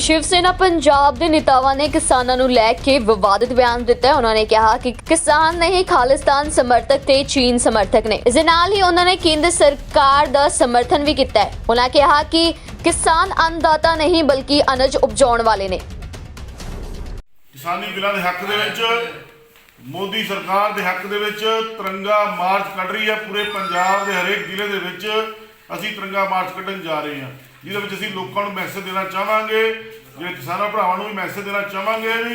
ਸ਼ਿਵ ਸੈਨਾ ਪੰਜਾਬ ਦੇ ਨੇਤਾਵਾਂ ਨੇ ਕਿਸਾਨਾਂ ਨੂੰ ਲੈ ਕੇ ਵਿਵਾਦਿਤ ਬਿਆਨ ਦਿੱਤਾ ਉਹਨਾਂ ਨੇ ਕਿਹਾ ਕਿ ਕਿਸਾਨ ਨਹੀਂ, ਖਾਲਿਸਤਾਨ ਸਮਰਥਕ ਤੇ ਚੀਨ ਸਮਰਥਕ ਨੇ। ਇਸ ਨਾਲ ਹੀ ਉਹਨਾਂ ਨੇ ਕੇਂਦਰ ਸਰਕਾਰ ਦਾ ਸਮਰਥਨ ਵੀ ਕੀਤਾ ਹੈ। ਉਹਨਾਂ ਕਿਹਾ ਕਿ ਕਿਸਾਨ ਅੰਨਦਾਤਾ ਨਹੀਂ, ਬਲਕਿ ਅਨਜ ਉਪਜਾਉਣ ਵਾਲੇ ਨੇ। ਕਿਸਾਨੀ ਬਿੱਲਾਂ ਦੇ ਹੱਕ ਦੇ ਵਿੱਚ, ਮੋਦੀ ਸਰਕਾਰ ਦੇ ਹੱਕ ਦੇ ਵਿੱਚ ਤਿਰੰਗਾ ਮਾਰਚ ਕੱਢ ਰਹੀ ਹੈ। ਪੂਰੇ ਪੰਜਾਬ ਦੇ ਹਰੇਕ ਜ਼ਿਲ੍ਹੇ ਦੇ ਵਿੱਚ ਅਸੀਂ ਤਿਰੰਗਾ ਮਾਰਚ ਕੱਢਣ ਜਾ ਰਹੇ ਹਾਂ। ਜਿਹਦੇ ਵਿੱਚ ਅਸੀਂ ਲੋਕਾਂ ਨੂੰ ਮੈਸੇਜ ਦੇਣਾ ਚਾਹਾਂਗੇ, ਜਿਹੜੇ ਕਿਸਾਨਾਂ ਭਰਾਵਾਂ ਨੂੰ ਵੀ ਮੈਸੇਜ ਦੇਣਾ ਚਾਹਾਂਗੇ ਵੀ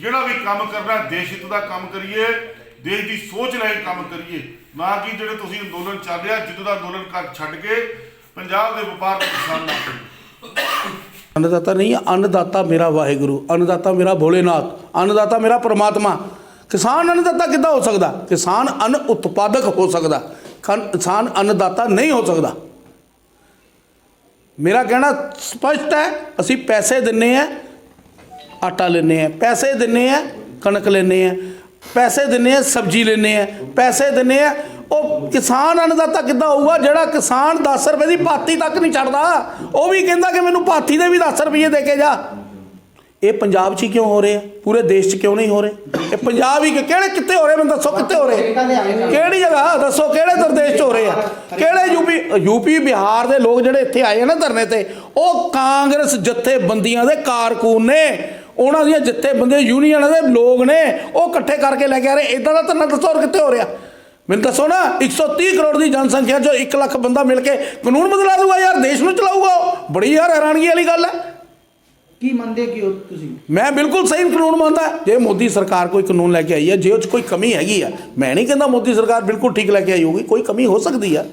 ਜਿਹੜਾ ਵੀ ਕੰਮ ਕਰਨਾ, ਦੇਸ਼ ਹਿੱਤ ਦਾ ਕੰਮ ਕਰੀਏ, ਦੇਸ਼ ਦੀ ਸੋਚ ਲੈ ਕੇ ਕੰਮ ਕਰੀਏ, ਨਾ ਕਿ ਜਿਹੜੇ ਤੁਸੀਂ ਅੰਦੋਲਨ ਚੱਲ ਰਿਹਾ, ਜਿੱਦ ਦਾ ਅੰਦੋਲਨ ਕਰ ਛੱਡ ਕੇ ਪੰਜਾਬ ਦੇ ਵਪਾਰ ਦੇ ਕਿਸਾਨ ਨਾ ਕਰੀਏ ਅੰਨਦਾਤਾ ਨਹੀਂ, ਅੰਨਦਾਤਾ ਮੇਰਾ ਵਾਹਿਗੁਰੂ, ਅੰਨਦਾਤਾ ਮੇਰਾ ਭੋਲੇਨਾਥ, ਅੰਨਦਾਤਾ ਮੇਰਾ ਪਰਮਾਤਮਾ। ਕਿਸਾਨ ਅੰਨਦਾਤਾ ਕਿੱਦਾਂ ਹੋ ਸਕਦਾ? ਕਿਸਾਨ ਅੰਨ ਉਤਪਾਦਕ ਹੋ ਸਕਦਾ। ਕਿਸਾਨ ਅੰਨਦਾਤਾ ਨਹੀਂ ਹੋ ਸਕਦਾ। ਮੇਰਾ ਕਹਿਣਾ ਸਪਸ਼ਟ ਹੈ ਅਸੀਂ ਪੈਸੇ ਦਿੰਨੇ ਆ ਆਟਾ ਲੈਨੇ ਆ ਪੈਸੇ ਦਿੰਨੇ ਆ ਕਣਕ ਲੈਨੇ ਆ ਪੈਸੇ ਦਿੰਨੇ ਆ ਸਬਜ਼ੀ ਲੈਨੇ ਆ ਪੈਸੇ ਦਿੰਨੇ ਆ ਉਹ ਕਿਸਾਨ ਅੰਨਦਾਤਾ ਕਿੱਦਾਂ ਹੋਊਗਾ ਜਿਹੜਾ ਕਿਸਾਨ 10 ਰੁਪਏ ਦੀ ਪਾਤੀ ਤੱਕ ਨਹੀਂ ਛੱਡਦਾ ਉਹ ਵੀ ਕਹਿੰਦਾ ਕਿ ਮੈਨੂੰ ਪਾਤੀ ਦੇ ਵੀ 10 ਰੁਪਏ ਦੇ ਕੇ ਜਾ। ਇਹ ਪੰਜਾਬ 'ਚ ਹੀ ਕਿਉਂ ਹੋ ਰਿਹਾ ਪੂਰੇ ਦੇਸ਼ 'ਚ ਕਿਉਂ ਨਹੀਂ ਹੋ ਰਹੇ? ਇਹ ਪੰਜਾਬ ਹੀ ਕਿਹੜੇ ਕਿੱਥੇ ਹੋ ਰਹੇ ਮੈਨੂੰ ਦੱਸੋ ਕਿੱਥੇ ਹੋ ਰਹੇ ਕਿਹੜੀ ਜਗ੍ਹਾ? ਦੱਸੋ ਕਿਹੜੇ ਪ੍ਰਦੇਸ਼ 'ਚ ਹੋ ਰਹੇ ਆ? ਕਿਹੜੇ ਯੂਪੀ ਬਿਹਾਰ ਦੇ ਲੋਕ ਜਿਹੜੇ ਇੱਥੇ ਆਏ ਆ ਨਾ ਧਰਨੇ ਤੇ ਉਹ ਕਾਂਗਰਸ ਜਥੇਬੰਦੀਆਂ ਦੇ ਕਾਰਕੂਨ ਨੇ। ਉਹਨਾਂ ਦੀਆਂ ਜਥੇਬੰਦੀਆਂ ਯੂਨੀਅਨਾਂ ਦੇ ਲੋਕ ਨੇ। ਉਹ ਇਕੱਠੇ ਕਰਕੇ ਲੈ ਕੇ ਆ ਰਹੇ। ਇਦਾਂ ਦਾ ਧਰਨਾ ਦੱਸੋ ਹੋਰ ਕਿੱਥੇ ਹੋ ਰਿਹਾ? ਮੈਨੂੰ ਦੱਸੋ ਨਾ 130 ਕਰੋੜ ਦੀ ਜਨਸੰਖਿਆ ਚੋਂ 1 ਲੱਖ ਬੰਦਾ ਮਿਲ ਕੇ ਕਾਨੂੰਨ ਬਦਲਾ ਦੂਗਾ ਯਾਰ ਦੇਸ਼ ਨੂੰ ਚਲਾਊਗਾ ਉਹ। ਬੜੀ ਯਾਰ ਹੈਰਾਨਗੀ ਵਾਲੀ ਗੱਲ ਹੈ। ਕੀ ਮੰਨਦੇ ਕੀ ਤੁਸੀਂ? ਮੈਂ ਬਿਲਕੁਲ ਸਹੀ ਕਾਨੂੰਨ ਮੰਨਦਾ। ਜੇ ਮੋਦੀ ਸਰਕਾਰ ਕੋਈ ਕਾਨੂੰਨ ਲੈ ਕੇ ਆਈ ਹੈ ਜੇ ਉਹ 'ਚ ਕੋਈ ਕਮੀ ਹੈਗੀ ਆ ਮੈਂ ਨਹੀਂ ਕਹਿੰਦਾ ਮੋਦੀ ਸਰਕਾਰ ਬਿਲਕੁਲ ਠੀਕ ਲੈ ਕੇ ਆਈ ਹੋਊਗੀ ਕੋਈ ਕਮੀ ਹੋ ਸਕਦੀ ਆ।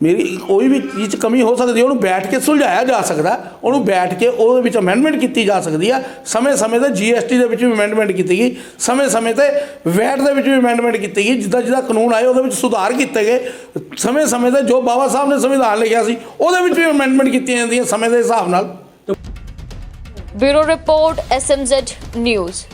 ਮੇਰੀ ਕੋਈ ਵੀ ਚੀਜ਼ 'ਚ ਕਮੀ ਹੋ ਸਕਦੀ ਹੈ, ਉਹਨੂੰ ਬੈਠ ਕੇ ਸੁਲਝਾਇਆ ਜਾ ਸਕਦਾ ਉਹਨੂੰ ਬੈਠ ਕੇ ਉਹਦੇ ਵਿੱਚ ਅਮੈਂਡਮੈਂਟ ਕੀਤੀ ਜਾ ਸਕਦੀ ਆ। ਸਮੇਂ-ਸਮੇਂ ਤੇ ਜੀਐਸਟੀ ਦੇ ਵਿੱਚ ਵੀ ਅਮੈਂਡਮੈਂਟ ਕੀਤੀ ਗਈ, ਸਮੇਂ-ਸਮੇਂ ਤੇ ਵੈਟ ਦੇ ਵਿੱਚ ਵੀ ਅਮੈਂਡਮੈਂਟ ਕੀਤੀ ਗਈ, ਜਿੱਦਾਂ ਜਿੱਦਾਂ ਕਾਨੂੰਨ ਆਏ, ਉਹਦੇ ਵਿੱਚ ਸੁਧਾਰ ਕੀਤੇ ਗਏ। ਸਮੇਂ-ਸਮੇਂ ਤੇ ਜੋ ਬਾਬਾ ਸਾਹਿਬ ਨੇ ਸੰਵਿਧਾਨ ਲਿਖਿਆ ਸੀ, ਉਹਦੇ ਵਿੱਚ ਵੀ ਅਮੈਂਡਮੈਂਟ ਕੀਤੀਆਂ ਜਾਂਦੀਆਂ ਸਮੇਂ ਦੇ ਹਿਸਾਬ ਨਾਲ। Bureau report SMZ news.